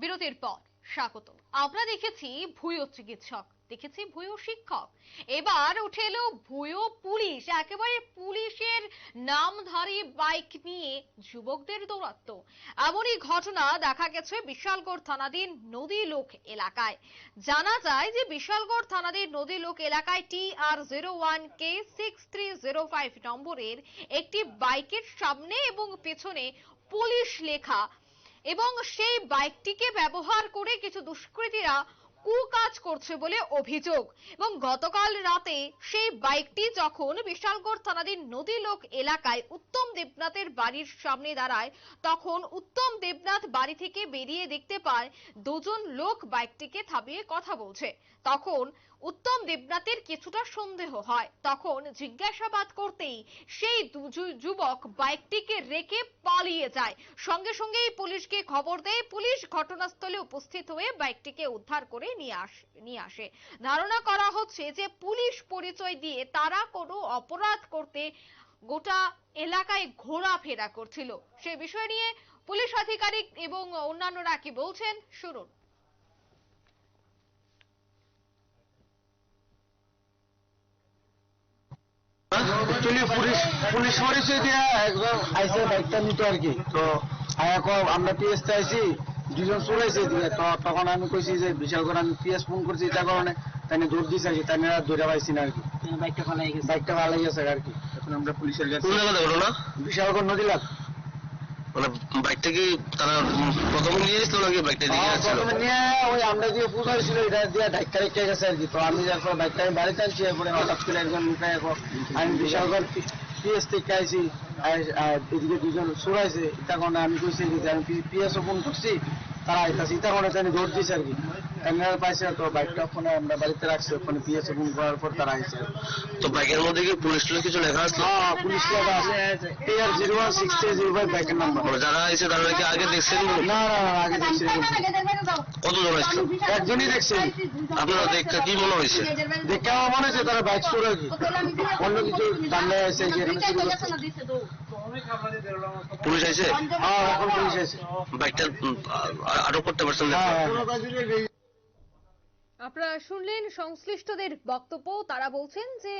বিরতির পর, স্বাগত। আমরা দেখেছি ভুয়ো চিকিৎসক, দেখেছি ভুয়ো শিক্ষক। এবার উঠে এলো ভুয়ো পুলিশ, একেবারে পুলিশের নামধারী বাইক নিয়ে যুবকদের দৌরাত্ম এমনই ঘটনা দেখা গেছে বিশালগড় থানাধীন নদী লোক এলাকায়। জানা যায় যে বিশালগড় থানাধীন নদী লোক এলাকায় T R zero one K six three zero five নম্বরের একটি বাইকের সামনে এবং পেছনে পুলিশ লেখা এবং সেই বাইকটিকে ব্যবহার করে কিছু দুষ্কৃতীরা কুকাজ করছে বলে অভিযোগ। এবং গতকাল রাতে সেই বাইকটি যখন বিশালগড় থানাধীন নদীলোক এলাকায় উত্তম দেবনাথের বাড়ির সামনে দাঁড়ায়, তখন উত্তম দেবনাথ বাড়ি থেকে বেরিয়ে দেখতে পায়, দুজন লোক বাইকটিকে থামিয়ে কথা বলছে। তখন উত্তম দেবনাথের কিছুটা সন্দেহ হয়। তখন জিজ্ঞাসাবাদ করতেই সেই যুবক বাইকটিকে রেখে পালিয়ে যায়। সঙ্গে সঙ্গেই পুলিশকে খবর দেয়। পুলিশ ঘটনাস্থলে উপস্থিত হয়ে বাইকটিকে উদ্ধার করে নিয়ে আস নিয়ে আসে। ধারণা করা হচ্ছে যে পুলিশ পরিচয় দিয়ে তারা কোনো অপরাধ করতে গোটা এলাকায় ঘোরাফেরা করছিল। সে বিষয় নিয়ে পুলিশ আধিকারিক এবং অন্যান্যরা কি বলছেন, শুনুন। অ্যাকচুয়ালি পুলিশ পুলিশ পরিচয় দিয়ে একজন আইসে বাইকটা নিতে আর কি। তো এখন আমরা পিএস তে দুজন দিয়ে। তো তখন আমি কইছি যে বিশাল করে আমি পিএস ফোন করছি তার কারণে তাই দৌড় দিছে আর কি তাই দৌড়ে পাইছি না আর কি। বাইকটা ভালো গেছে বাইকটা ভালো গেছে আর কি। এখন আমরা পুলিশের কাছে কোন জায়গাতে হলো না বিশালগড় নদী লাগ মানে বাইকটা কি তারা প্রথমে নিয়ে এসেছিল নাকি বাইকটা নিয়ে আসছিল প্রথমে নিয়ে ওই আমরা পূজা এটা দিয়ে ধাক্কা রেখে গেছে আর কি। তো আমি যখন বাইকটা আমি বাড়িতে আনছি এরপরে হঠাৎ করে একজন মুখে এখন আমি বিশালগড় পিএস থেকে আইছি এদিকে দুজন চড়াইছে তখন আমি কইছি যে আমি পিএস ফোন করছি তারা আইতাছে। তখন আমি দৌড় দিয়েছে আর কি। ক্যামেরা পাইছে তো বাইকটা ফোনে আমরা বাড়িতে রাখছি ওখানে পিএস ফোন করার পর তারা আইছে। তো বাইকের মধ্যে কি পুলিশ টুলিশ কিছু লেখা আসলো হ্যাঁ পুলিশ লেখা আছে TR zero one six three zero five বাইকের নাম্বার যারা এসে তারা কি আগে দেখছেন না না না আগে দেখছি এরকম। কতজন আসছিল একজনই দেখছি। আপনারা দেখতে কি মনে হয়েছে? দেখে আমার মনে হচ্ছে তারা বাইক চোর আর কি? অন্য কিছু জানলে এসে যে চুরি পুলিশ আইছে? হ্যাঁ এখন পুলিশ এসে বাইকটা আটক করতে পারছেন না? হ্যাঁ হ্যাঁ। আপনারা শুনলেন সংশ্লিষ্টদের বক্তব্য। তারা বলছেন যে,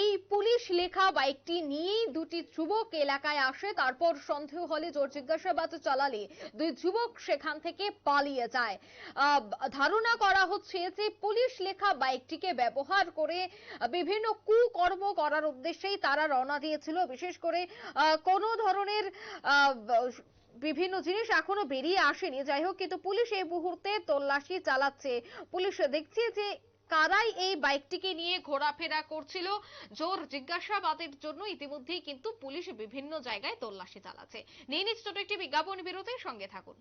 এই পুলিশ লেখা বাইকটি নিয়েই দুটি যুবক এলাকায় আসে, তারপর সন্দেহ হলে জোর জিজ্ঞাসাবাদ চালালে দুই যুবক সেখান থেকে পালিয়ে যায়। ধারণা করা হচ্ছে যে, পুলিশ লেখা বাইকটিকে ব্যবহার করে বিভিন্ন কুকর্ম করার উদ্দেশ্যেই তারা রওনা দিয়েছিল। বিশেষ করে কোনো ধরনের বিভিন্ন জিনিস এখনও বেরিয়ে আসেনি। যাই হোক, কিন্তু পুলিশ এই মুহূর্তে তল্লাশি চালাচ্ছে। পুলিশ দেখছে যে কারাই এই বাইকটিকে নিয়ে ঘোরাফেরা করছিল। জোর জিজ্ঞাসাবাদের জন্য ইতিমধ্যেই কিন্তু পুলিশ বিভিন্ন জায়গায় তল্লাশি চালাচ্ছে। নিয়ে নিচ্ছে ছোট একটি বিজ্ঞাপন বিরতির সঙ্গে থাকুন।